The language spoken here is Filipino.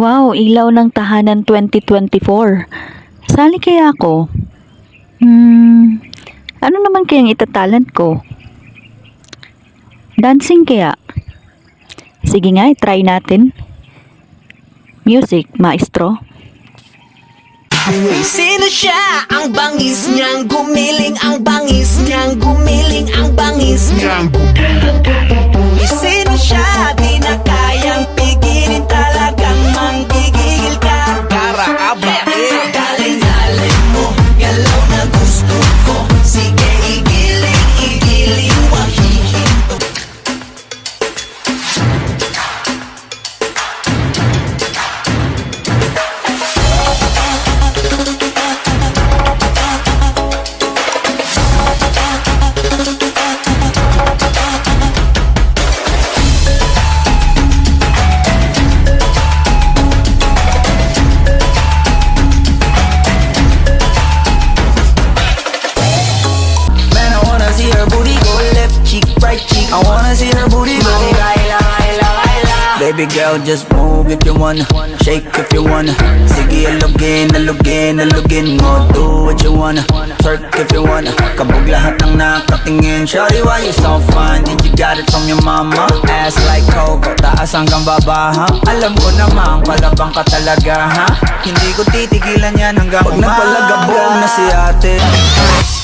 Wow, ilaw ng tahanan 2024. Sali kaya ako? Hmm, ano naman kayang itatalent ko? Dancing kaya? Sige nga, try natin. Music, maestro. Sino siya? Ang bangis niyang gumiling Ang bangis niyang gumiling Ang bangis niyang Sino Baby girl, just move if you wanna. Shake if you wanna. Sige, alugin, alugin, alugin mo. Do what you wanna. Twerk if you wanna. Kabog lahat ng nakatingin. Shawty, why you so fine? Did you got it from your mama? Ass like Coco, taas hanggang baba, ha? Alam ko namang palabang ka talaga, ha? Hindi ko titigilan yan hanggang Pag napalagabong na si ate